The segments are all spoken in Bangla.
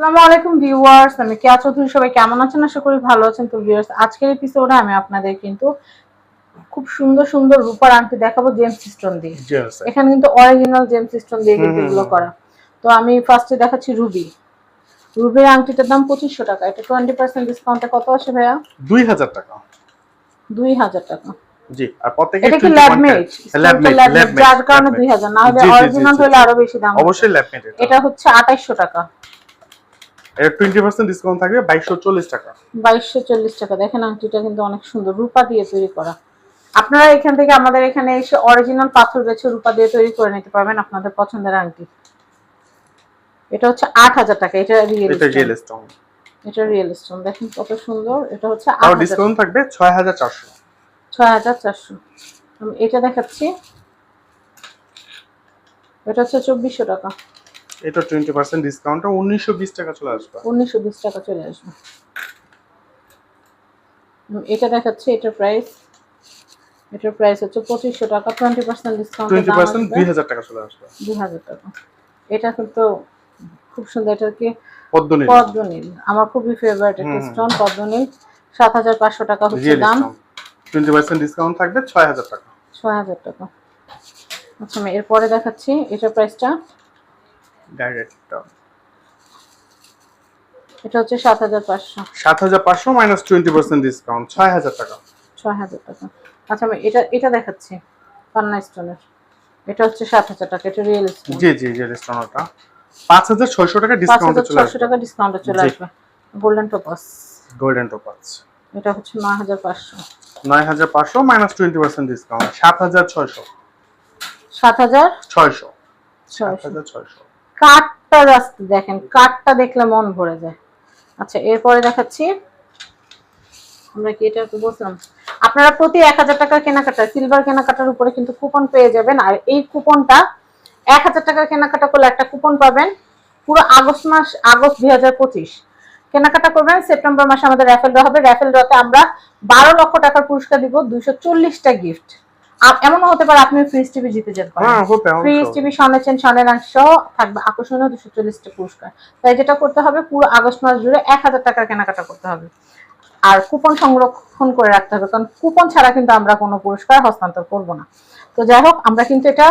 আসসালামু আলাইকুম ভিউয়ার্স আমি কেয়া চৌধুরী সবাই কেমন আছেন? আশা করি ভালো আছেন। তো ভিউয়ার্স আজকের এপিসোডে আমি আপনাদের কিন্তু খুব সুন্দর সুন্দর রূপার আংটি দেখাবো জেমস স্টোন দিয়ে। এখানে কিন্তু অরিজিনাল জেমস স্টোন দিয়ে কিন্তু এগুলো করা। তো আমি ফার্স্টে দেখাচ্ছি রুবি রুবির আংটিটার দাম পঁচিশশো টাকা। এটা টোয়েন্টি পার্সেন্ট ডিসকাউন্টে কত আসে ভাইয়া? দুই হাজার টাকা। দুই হাজার টাকা। জি আর এটা কি ল্যাব মেড ল্যাব মেড, যার কারণে না হলে অরিজিনাল হলে আরও বেশি দাম। অবশ্যই ল্যাব মেড এটা হচ্ছে আঠাইশশো টাকা। এটা টোয়েন্টি পার্সেন্ট ডিসকাউন্ট থাকবে বাইশশো চল্লিশ টাকা। বাইশশো চল্লিশ টাকা। দেখেন আংটিটা কিন্তু অনেক সুন্দর রূপা দিয়ে তৈরি করা। আপনারা এখান থেকে আমাদের এখানে এসে অরিজিনাল পাথর বেছে রূপা দিয়ে তৈরি করে নিতে পারবেন আপনাদের পছন্দের আংটি। এটা হচ্ছে আট হাজার টাকা এটা রিয়েল এটা জেল স্টোন এটা রিয়েল স্টোন দেখেন কত সুন্দর এটা হচ্ছে আর ডিসকাউন্ট থাকবে ছয় হাজার চারশো। ছয় হাজার চারশো। আমি এটা দেখাচ্ছি। এটা হচ্ছে চব্বিশশো টাকা। এটা টোয়েন্টি পার্সেন্ট ডিসকাউন্ট উনিশশো বিশ টাকা চলে আসবে। উনিশশো বিশ টাকা চলে আসবে। এটা দেখাচ্ছি এটার প্রাইস এটার প্রাইস হচ্ছে পঁচিশশো টাকা twenty percent discount twenty percent দুই হাজার টাকা চলে আসবে। দুই হাজার টাকা। এটা কিন্তু খুব সুন্দর এটা কি? পদ্মনীল পদ্মনীল আমার খুবই ফেভারিট হুম। স্টোন পদ্মনীল সাত হাজার পাঁচশো টাকা হচ্ছে দাম স্টোন টোয়েন্টি পার্সেন্ট ডিসকাউন্ট থাকবে ছয় হাজার টাকা। ছয় হাজার টাকা। আচ্ছা আমি এরপরে দেখাচ্ছি এটার প্রাইসটা ডাইরেক্টর। এটা হচ্ছে 7500 7500 মাইনাস 20% ডিসকাউন্ট 6000 টাকা। 6000 টাকা। আচ্ছা আমি এটা এটা দেখাচ্ছি পান্না স্টোনের এটা হচ্ছে 7000 টাকা এটা রিয়েল স্টোন জি জি রিয়েল স্টোন ওটা 5600 টাকা ডিসকাউন্ট চলে আসবে। 5600 টাকা ডিসকাউন্ট চলে আসবে। গোল্ডেন টপাস গোল্ডেন টপাস এটা হচ্ছে 9500 9500 মাইনাস 20% ডিসকাউন্ট 7600 7600 7600 কাঠটা জাস্ট দেখেন, কাঠটা দেখলে মন ভরে যায়। আচ্ছা এরপরে দেখাচ্ছি। আমরা কি এটা বলছিলাম? আপনারা প্রতি এক হাজার টাকার কেনাকাটা সিলভার কেনাকাটার উপরে কিন্তু কুপন পেয়ে যাবেন। আর এই কুপনটা এক হাজার টাকার কেনাকাটা করলে একটা কুপন পাবেন পুরো আগস্ট মাস, আগস্ট দুই হাজার পঁচিশ। কেনাকাটা করবেন, সেপ্টেম্বর মাসে আমাদের র্যাফেল ড্র হবে। র্যাফেল ড্রতে আমরা বারো লক্ষ টাকার পুরস্কার দিব, দুইশো চল্লিশটা গিফট এমনও হতে পারে আপনি ফ্রিজ টিভি জিতে যেতে পারেন। হ্যাঁ ফ্রিজ টিভি স্বর্ণের চেন স্বর্ণের অংশ সহ থাকবে আকর্ষণীয় দুশো চল্লিশটা পুরস্কার। তাই যেটা করতে হবে পুরো আগস্ট মাস জুড়ে এক হাজার টাকার কেনাকাটা করতে হবে। আর কুপন সংরক্ষণ করে রাখতে হবে কারণ কুপন ছাড়া কিন্তু আমরা কোনো পুরস্কার হস্তান্তর করব না। তো যাই হোক আমরা কিন্তু এটা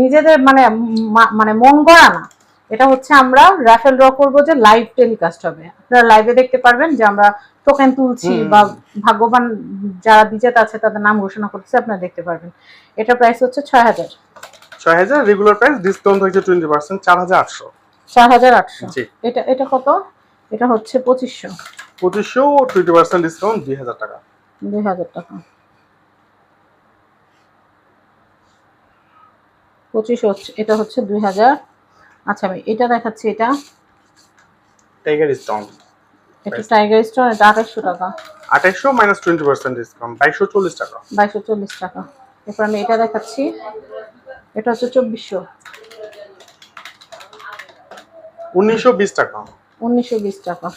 নিজেদের মানে মানে মন গড়া না। এটা হচ্ছে আমরা রাফেল ড্র করব যে লাইভ টেলিকাস্ট হবে। আপনারা লাইভে দেখতে পারবেন যে আমরা টোকেন তুলছি বা ভাগ্যবান যারা বিজেতা আছে তাদের নাম ঘোষণা করতেছে আপনারা দেখতে পারবেন। এটা প্রাইস হচ্ছে ছয় হাজার। ছয় হাজার রেগুলার প্রাইস ডিসকাউন্ট থাকছে টোয়েন্টি পার্সেন্ট চার হাজার আটশো। চার হাজার আটশো। এটা এটা কত? এটা হচ্ছে পঁচিশশো। পঁচিশশো টোয়েন্টি পার্সেন্ট ডিসকাউন্ট দুই হাজার টাকা। দুই হাজার টাকা। পঁচিশ হচ্ছে এটা হচ্ছে দুই হাজার আচ্ছা আমি এটা দেখাচ্ছি এটা? টাইগার স্টোন এটা টাইগার স্টোন এটা আঠাশশো টাকা। আঠাইশশো মাইনাস টোয়েন্টি পার্সেন্ট ডিসকাউন্ট বাইশশো চল্লিশ টাকা। বাইশশো চল্লিশ টাকা। এরপর আমি এটা দেখাচ্ছি এটা হচ্ছে চব্বিশশো। উনিশশো বিশ টাকা। উনিশশো বিশ টাকা।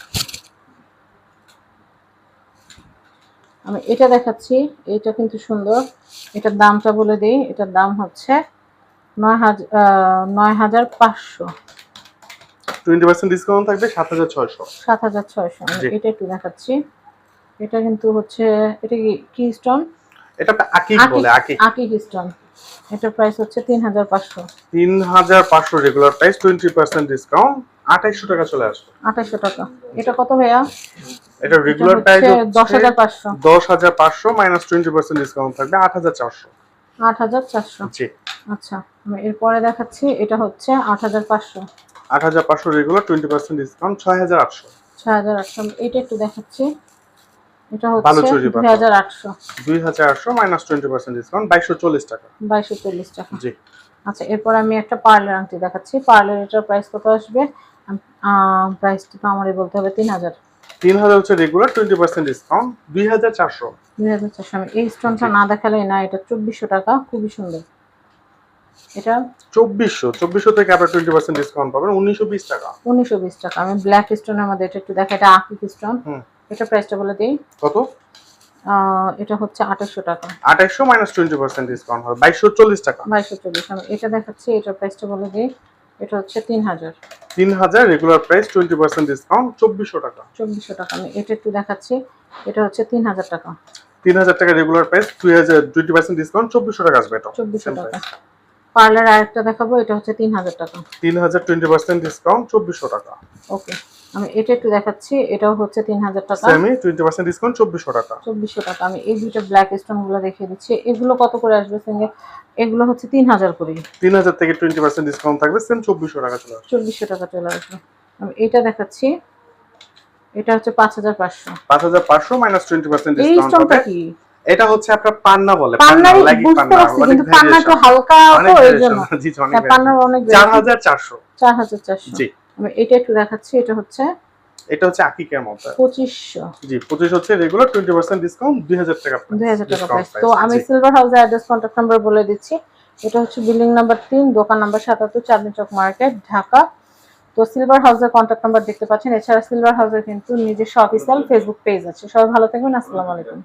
আমি এটা দেখাচ্ছি এটা কিন্তু সুন্দর। এটার দামটা বলে দিই এটার দাম হচ্ছে নয় হাজার পাঁচশো। টোয়েন্টি পার্সেন্ট ডিসকাউন্ট থাকবে সাত হাজার ছয়শো। সাত হাজার ছয়শো। এটা একটু দেখাচ্ছি। এটা কিন্তু হচ্ছে এটা কি কি স্টোন এটা আকিক বলে আকিক। আকি স্টোন এটার প্রাইস হচ্ছে তিন হাজার পাঁচশো। তিন হাজার পাঁচশো regular price twenty percent discount আঠাইশশো টাকা চলে আসবে। আঠাশশো টাকা। এটা কত ভাইয়া? এটা রেগুলার প্রাইস দশ হাজার পাঁচশো। দশ হাজার পাঁচশো মাইনাস টোয়েন্টি পার্সেন্ট ডিসকাউন্ট থাকবে আট হাজার চারশো। আট হাজার চারশো। জি। আচ্ছা এরপরে দেখাচ্ছি এটা হচ্ছে আট হাজার পাঁচশো। আট হাজার পাঁচশো রেগুলার টোয়েন্টি পার্সেন্ট ডিসকাউন্ট ছয় হাজার আটশো। ছয় হাজার আটশো এটা একটু দেখাচ্ছি। এটা হচ্ছে দুই হাজার আটশো। দুই হাজার আটশো মাইনাস টোয়েন্টি পার্সেন্ট ডিসকাউন্ট বাইশশো চল্লিশ টাকা। বাইশশো চল্লিশ টাকা। জি। আচ্ছা এরপর আমি একটা পার্লের আংটি দেখাচ্ছি। পার্লের এটার প্রাইস কত আসবে? প্রাইসটা তো আমারই বলতে হবে তিন হাজার। তিন হাজার হচ্ছে রেগুলার টোয়েন্টি পার্সেন্ট ডিসকাউন্ট দুই হাজার চারশো। দুই হাজার চারশো। আমি এই স্টোনটা না দেখালে না এটা চব্বিশশো টাকা খুবই সুন্দর। এটা? চব্বিশশো চব্বিশশো থেকে আপনার টোয়েন্টি পার্সেন্ট ডিসকাউন্ট পাবেন উনিশশো বিশ টাকা। উনিশশো বিশ টাকা। আমি ব্ল্যাক স্টোনের মধ্যে এটা একটু দেখা এটা আকিক স্টোন হুম। এটা প্রাইসটা বলে দিই। কত? এটা হচ্ছে আঠাশশো টাকা। আঠাইশশো মাইনাস টোয়েন্টি পার্সেন্ট ডিসকাউন্ট হবে বাইশশো চল্লিশ টাকা। বাইশশো চল্লিশ। আমি এটা দেখাচ্ছি এটার প্রাইসটা বলে দিই। এটা হচ্ছে তিন হাজার তিন হাজার regular price twenty percent discount চব্বিশশো টাকা। চব্বিশশো টাকা। আমি এটা একটু দেখাচ্ছি। এটা হচ্ছে তিন হাজার টাকা। তিন হাজার টাকা রেগুলার প্রাইস দুই হাজার টোয়েন্টি পার্সেন্ট ডিসকাউন্ট চব্বিশশো টাকা আসবে এটা। চব্বিশশো টাকা। পার্লার আরেকটা দেখাবো এটা হচ্ছে তিন হাজার টাকা। তিন হাজার টোয়েন্টি পার্সেন্ট ডিসকাউন্ট চব্বিশশো টাকা। ওকে আমি এটা একটু দেখাচ্ছি এটাও হচ্ছে তিন হাজার টাকা। সেমি টোয়েন্টি পার্সেন্ট ডিসকাউন্ট চব্বিশশো টাকা। চব্বিশশো টাকা। আমি এই দুটো ব্ল্যাক স্টোনগুলো দেখিয়ে দিচ্ছি। এগুলো কত করে আসবে সঙ্গে এগুলো হচ্ছে তিন হাজার করে তিন হাজার থেকে টোয়েন্টি পার্সেন্ট ডিসকাউন্ট থাকবে সেম চব্বিশশো টাকা চলে আসবে। চব্বিশশো টাকা চলে আসবে। আমি এটা দেখাচ্ছি। এটা হচ্ছে পাঁচ হাজার পাঁচশো। পাঁচ হাজার পাঁচশো মাইনাস টোয়েন্টি পার্সেন্ট ডিসকাউন্ট হবে। কি? এটা হচ্ছে আপনার পান্না বলে পান্নার লাগি বুঝতে পান্না পারছি কিন্তু পান্না variation, হালকা তো variation, জন্য। হ্যাঁ, পান্নার অনেক চার হাজার চারশো। চার হাজার চারশো। জি। এটা একটু দেখাচ্ছি এটা হচ্ছে এটা হচ্ছে আকিকের মধ্যে পঁচিশশো। জি পঁচিশ হচ্ছে রেগুলার টোয়েন্টি পার্সেন্ট ডিসকাউন্ট দুই হাজার টাকা দুই হাজার টাকা প্রাইস তো আমি সিলভার হাউসের অ্যাড্রেস কন্টাক্ট নাম্বার বলে দিচ্ছি। এটা হচ্ছে বিল্ডিং নাম্বার তিন দোকান নাম্বার সাতাত্তর চাঁদনি চক মার্কেট ঢাকা। তো সিলভার হাউসের কন্ট্যাক্ট নাম্বার দেখতে পাচ্ছেন। এছাড়া সিলভার হাউসের কিন্তু নিজস্ব অফিসিয়াল ফেসবুক পেজ আছে। সবাই ভালো থাকবেন। আসসালামু আলাইকুম।